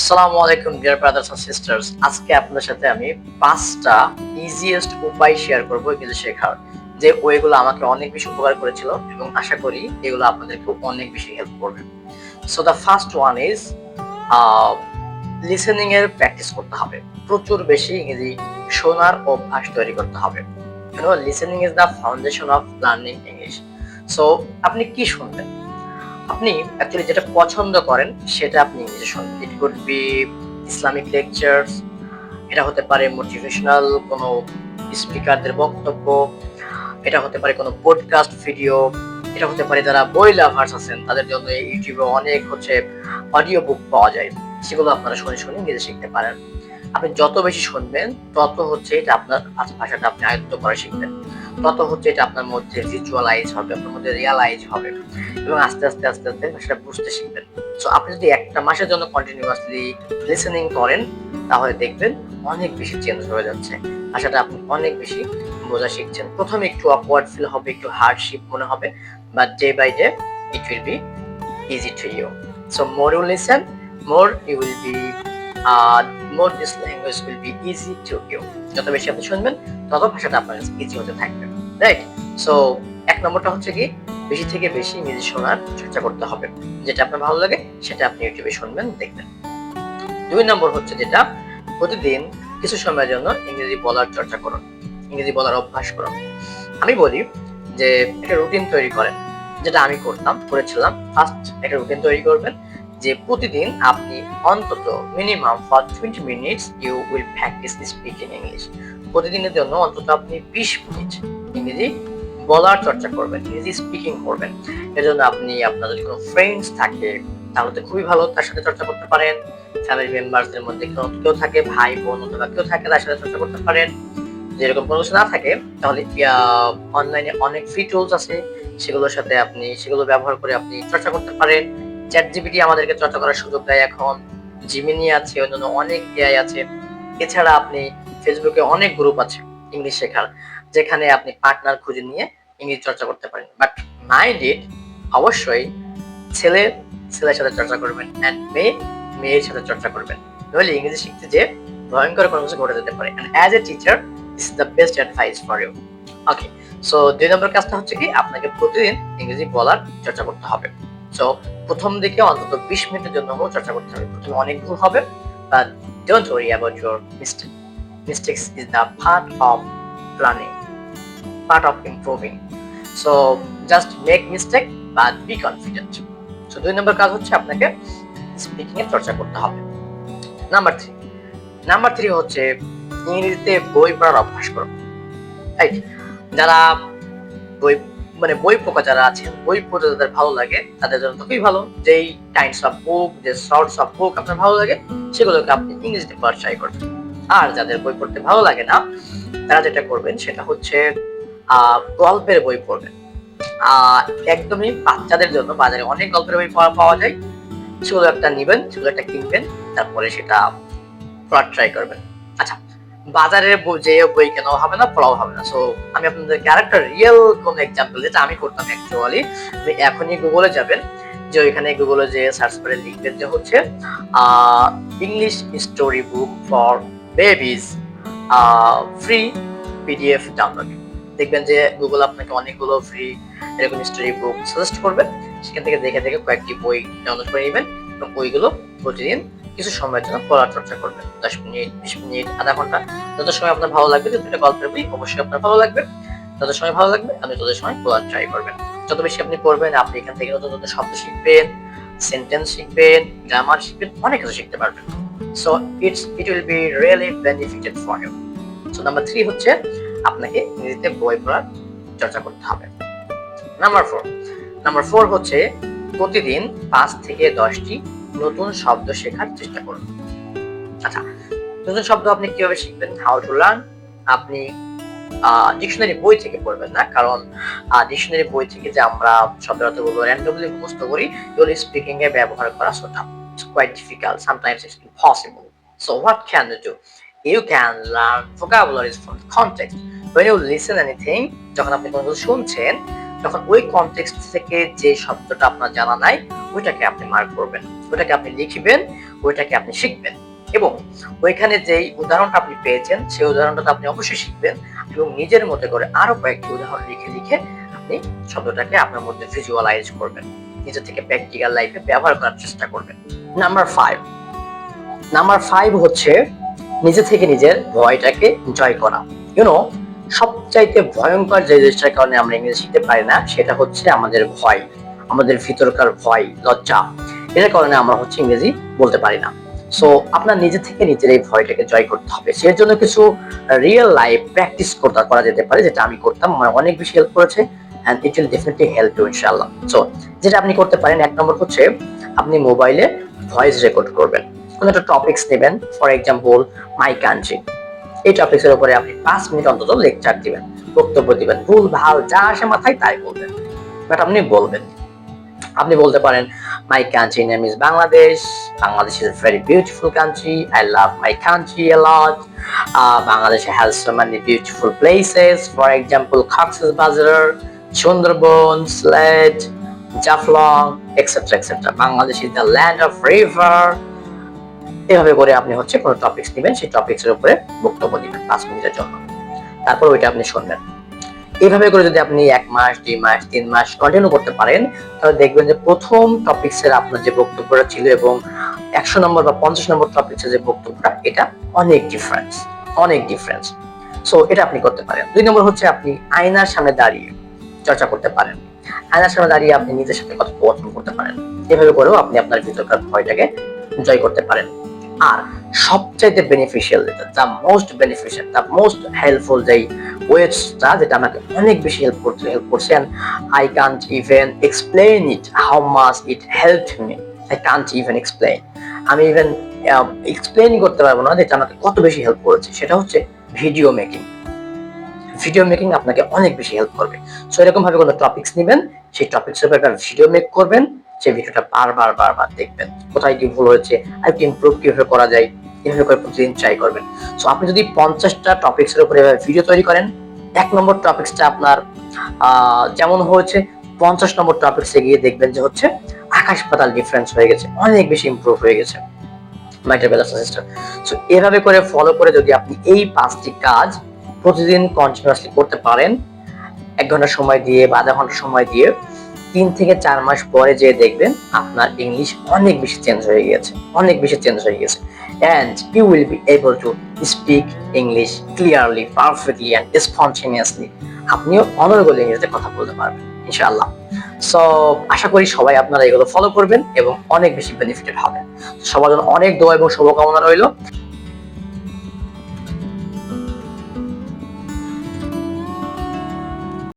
আসসালামু আলাইকুম dear brothers and sisters আজকে আপনাদের সাথে আমি পাঁচটা ইজিয়েস্ট উপায় শেয়ার ইংরেজি শেখার, যে ওয়েগুলো আমাকে অনেক বেশি উপকার করেছিল এবং আশা করি এগুলো আপনাদেরকে অনেক বেশি হেল্প করবে। So the first one is listening এর প্র্যাকটিস করতে হবে। প্রচুর বেশি ইংরেজি শোনার অভ্যাস তৈরি করতে হবে। Listening is the foundation of learning English so আপনি কি শুনবেন? আপনি অ্যাকচুয়ালি যেটা পছন্দ করেন, সেটা আপনি শুনবেন it could be Islamic lectures এটা হতে পারে মোটিভেশনাল কোনো স্পিকারদের বক্তব্য, এটা হতে পারে কোনো পডকাস্ট ভিডিও এটা হতে পারে যারা বই লাভার্স আছেন, তাদের জন্য ইউটিউবে অনেক হচ্ছে অডিও বুক পাওয়া যায়। সেগুলো আপনারা শুনে শুনে নিজে শিখতে পারেন। আপনি যত বেশি শুনবেন, তত হচ্ছে এটা আপনার ভাষাটা আপনি আয়ত্ত করা শিখবেন। তত হচ্ছে এটা আপনার মধ্যে ভিজুয়ালাইজ হবে, আপনার মধ্যে রিয়ালাইজ হবে এবং আস্তে আস্তে আস্তে আস্তে ভাষাটা বুঝতে শিখবেন। সো আপনি যদি একটা মাসের জন্য কন্টিনিউয়াসলি লিসেনিং করেন, তাহলে দেখবেন অনেক বেশি চেঞ্জ হয়ে যাচ্ছে। ভাষাটা আপনি অনেক বেশি বোঝা শিখছেন। প্রথমে একটু অকওয়ার্ড ফিল হবে, একটু হার্ডশিপ মনে হবে but day by day it will be easy to you so more you listen more you will be more this language will be easy to you যত বেশি আপনি শুনবেন, তত ভাষাটা আপনার ইজি হতে থাকবে। রাইট সো এক নম্বরটা হচ্ছে কি, বেশি থেকে বেশি ইংরেজি শোনার চর্চা করতে হবে। যেটা আপনার ভালো লাগে, সেটা আপনি ইউটিউবে শুনবেন, দেখবেন। দুই নম্বর হচ্ছে যেটা, প্রতিদিন কিছু সময়ের জন্য ইংরেজি বলার চর্চা করুন, ইংরেজি বলার অভ্যাস করুন। আমি বলি যে, একটা রুটিন তৈরি করেন, যেটা আমি করতাম, করেছিলাম ফার্স্ট একটা রুটিন তৈরি করবেন, যে প্রতিদিন আপনি অন্তত minimum for twenty minutes you will practise speaking English প্রতিদিনের জন্য অন্তত আপনি বিশ মিনিট ইংরেজি বলার চর্চা করবেন, ইংরেজি স্পিকিং করবেন। এজন্য আপনি, আপনার যদি কোনো ফ্রেন্ডস থাকে, তাহলে তো খুবই ভালো, তার সাথে চর্চা করতে পারেন। ফ্যামিলি মেম্বারসদের মধ্যে কেউ কেউ থাকে, ভাই, বোন অথবা কেউ থাকে, তার সাথে চর্চা করতে পারেন। যেরকম কোনো কিছু না থাকে, তাহলে অনলাইনে অনেক ফ্রি টুলস আছে। সেগুলোর সাথে আপনি, সেগুলো ব্যবহার করে আপনি চর্চা করতে পারেন। চ্যাট জিপিটি আমাদেরকে চর্চা করার সুযোগ দেয় এখন। জিমিনি আছে, অন্যান্য অনেক এআই আছে। এছাড়া আপনি ফেসবুকে অনেক গ্রুপ আছে ইংলিশ শেখার। যেখানে আপনি পার্টনার খুঁজে নিয়ে ইংরেজি চর্চা করতে পারেন। বাট মাইন্ড ইট অবশ্যই ছেলে ছেলের সাথে চর্চা করবেন অ্যান্ড মেয়ে মেয়ের সাথে চর্চা করবেন। নইলে ইংরেজি শিখতে যে ভয়ঙ্কর কোনো কিছু ঘটে যেতে পারে। And as a teacher is the best advice for you okay so দুই নম্বর কাজটা হচ্ছে কি? আপনাকে প্রতিদিন ইংরেজি বলার চর্চা করতে হবে। সো প্রথম দিকে অন্তত বিশ মিনিটের জন্য হোক চর্চা করতে হবে। প্রথমে অনেক ভুল হবে but don't worry about your mistake mistakes is the part of learning, part of improving. So, just make mistake, but be confident. So, দুই নম্বর কাজ হচ্ছে আপনাকে স্পিকিং এর চর্চা করতে হবে। নাম্বার থ্রি নাম্বার থ্রি হচ্ছে ইংরেজিতে বই পড়ার অভ্যাস করো। রাইট যারা বই মানে বই পোকা যারা আছেন বই পড়তে যাদের ভালো লাগে, তাদের জন্য খুবই ভালো। যেই কাইন্ডস অফ বুক যে শর্টস অফ বুক আপনার ভালো লাগে, সেগুলোকে আপনি ইংরেজিতে পড়ার ট্রাই করবেন। আর যাদের বই পড়তে ভালো লাগে না, তারা যেটা করবেন, সেটা হচ্ছে গল্পের বই পড়বেন। একদমই বাচ্চাদের জন্য বাজারে অনেক গল্পের বই পাওয়া যায়। সেগুলো একটা নিবেন সেগুলো একটা কিনবেন, তারপরে সেটা পড়ার ট্রাই করবেন। আচ্ছা বাজারে যে বই কেন হবে না, পড়াও হবে না। সো আমি আপনাদেরকে আরেকটা রিয়েল কোন এক্সাম্পল যেটা আমি করতাম অ্যাকচুয়ালি এখনই গুগলে যাবেন, যে ওইখানে গুগলে যে সার্চ করে লিখবেন যে হচ্ছে English story book for babies free PDF download দেখবেন যে গুগল আপনাকে অনেকগুলো ফ্রি এরকম স্টোরি বুক সাজেস্ট করবে। সেখান থেকে দেখে দেখে কয়েকটি বই ডাউনলোড করে নেবেন এবং বইগুলো প্রতিদিন কিছু সময়ের জন্য পড়ার চর্চা করবেন। দশ মিনিট, বিশ মিনিট, আধা ঘণ্টা, যত সময় আপনার ভালো লাগবে যে দুটো গল্পের বই অবশ্যই আপনার ভালো লাগবে। যত সময় ভালো লাগবে, আপনি তত সময় পড়ার ট্রাই করবেন। যত বেশি আপনি পড়বেন, আপনি এখান থেকে নতুন নতুন শব্দ শিখবেন সেন্টেন্স শিখবেন গ্রামার শিখবেন, অনেক কিছু শিখতে পারবেন। So it's it will be really benefited for you so number three হচ্ছে আপনাকে ইংরেজিতে বই পড়ার চর্চা করতে হবে নাম্বার ফোর নাম্বার ফোর হচ্ছে প্রতিদিন পাঁচ থেকে দশটি নতুন শব্দ শেখার চেষ্টা করুন আচ্ছা নতুন শব্দ আপনি কীভাবে শিখবেন হাউ টু লার্ন আপনি ডিকশনারি বই থেকে পড়বেন না, কারণ ডিকশনারি বই থেকে যে আমরা শব্দ অর্থগুলো র্যান্ডমলি মুখস্থ করি, এগুলো স্পিকিং এ ব্যবহার করা tough. It's quite difficult. Sometimes it's impossible. So what can you do? You can learn vocabularies from the. When you listen anything, যখন আপনি কোনো কিছু শুনছেন তখন ওই কনটেক্সট থেকে যে শব্দটা আপনার জানা নাই ওইটাকে আপনি মার্ক করবেন। ওইটাকে আপনি লিখবেন ওইটাকে আপনি শিখবেন। এবং ওইখানে যেই উদাহরণটা আপনি পেয়েছেন সেই উদাহরণটা আপনি অবশ্যই শিখবেন এবং নিজের মতো করে আরও কয়েকটি উদাহরণ লিখে লিখে আপনি শব্দটাকে আপনার মধ্যে ভিজুয়ালাইজ করবেন। নিজে থেকে প্র্যাকটিক্যাল লাইফে ব্যবহার করার চেষ্টা করবেন। নাম্বার ফাইভ নাম্বার ফাইভ হচ্ছে নিজে থেকে নিজের ভয়টাকে জয় করা। ইউনো সবচাইতে ভয়ঙ্কর যে জিনিসটার কারণে আমরা ইংরেজি শিখতে পারি না, সেটা হচ্ছে আমাদের ভয়, আমাদের ভিতরকার ভয়, লজ্জা। এটার কারণে আমরা হচ্ছে ইংরেজি বলতে পারি না। সো আপনার নিজে থেকে নিজের এই ভয়টাকে জয় করতে হবে। সেই জন্য কিছু রিয়েল লাইফ প্র্যাকটিস করতে করা যেতে পারে, যেটা আমি করতাম। আমার অনেক বেশি হেল্প করেছে and it will definitely help you ইনশাআল্লাহ সো যেটা আপনি করতে পারেন, এক নম্বর হচ্ছে আপনি মোবাইলে ভয়েস রেকর্ড করবেন। কোনো একটা টপিকস নেবেন। ফর এক্সাম্পল মাই কান্ট্রি এই টপিক্সের উপরে আপনি পাঁচ মিনিট অন্তত লেকচার দিবেন, বক্তব্য দিবেন, ভুল, ভালো, যা আসে মাথায় তাই বলবেন। বাট আপনি বলবেন। আপনি বলতে পারেন my country name is Bangladesh Bangladesh is very beautiful country I love my country a lot Bangladesh has so many beautiful places for example Cox's Bazar Sundarban Sylhet Jaflong etcetera etcetera Bangladesh is the land of river এভাবে করে আপনি হচ্ছে কোনো topics নেবেন, সেই টপিকসের উপরে বক্তব্য দিবেন, পাঁচ মিনিটের জন্য। তারপর ওইটা আপনি শুনবেন। এইভাবে করে যদি আপনি এক মাস, দুই মাস, তিন মাস কন্টিনিউ করতে পারেন, তাহলে দেখবেন যে প্রথম টপিক্সের আপনার যে বক্তব্যটা ছিল এবং একশো নম্বর বা পঞ্চাশ নম্বর টপিক্সের যে বক্তব্যটা, এটা অনেক ডিফারেন্স অনেক ডিফারেন্স সো এটা আপনি করতে পারেন। দুই নম্বর হচ্ছে আপনি আয়নার সামনে দাঁড়িয়ে চর্চা করতে পারেন। আয়নার সামনে দাঁড়িয়ে আপনি নিজের সাথে কথোপকথন করতে পারেন। এভাবে করেও আপনি আপনার ভিতরকার ভয়টাকে জয় করতে পারেন। আর সবচাইতে বেনিফিশিয়াল যেটা the most beneficial the most helpful যেই ওয়েবসটা যেটা আমাকে অনেক বেশি হেল্প করছে হেল্প করছে I can't even explain it how much it help me I can't even explain আমি ইভেন এক্সপ্লেইন করতে পারব না যেটা আমাকে কত বেশি হেল্প করেছে, সেটা হচ্ছে ভিডিও মেকিং ভিডিও মেকিং আপনাকে অনেক বেশি হেল্প করবে। সো এরকম ভাবে কোনো টপিকস নেবেন, সেই টপিকস এর উপর একটা ভিডিও মেক করবেন সেই ভিডিওটা বারবার বারবার দেখবেন। কোথায় কি ভুল হয়েছে, আর কি ইমপ্রুভ কীভাবে করা যায় এভাবে করে প্রতিদিন ট্রাই করবেন। সো আপনি যদি পঞ্চাশটা টপিকস এর উপরে ভিডিও তৈরি করেন, এক নম্বর টপিকসটা আপনার যেমন হয়েছে, পঞ্চাশ নম্বর টপিকসে গিয়ে দেখবেন যে হচ্ছে, আকাশ পাতাল ডিফারেন্স হয়ে গেছে, অনেক বেশি ইমপ্রুভ হয়ে গেছে। My dear brothers sister so এভাবে করে ফলো করে যদি আপনি এই পাঁচটি কাজ প্রতিদিন কন্টিনিউয়াসলি করতে পারেন, এক ঘণ্টা সময় দিয়ে বা আধা ঘণ্টা সময় দিয়ে তিন থেকে চার মাস পরে যে দেখবেন আপনার ইংলিশ অনেক বেশি চেঞ্জ হয়ে গেছে অনেক বেশি চেঞ্জ হয়ে গেছে and you will be able to speak English clearly perfectly and spontaneously আপনিও অনর্গল ইংরেজিতে কথা বলতে পারবেন, ইনশাআল্লাহ। সো আশা করি সবাই আপনারা এগুলো ফলো করবেন এবং অনেক বেশি বেনিফিটেড হবেন সবার জন্য অনেক দোয়া এবং শুভকামনা রইল।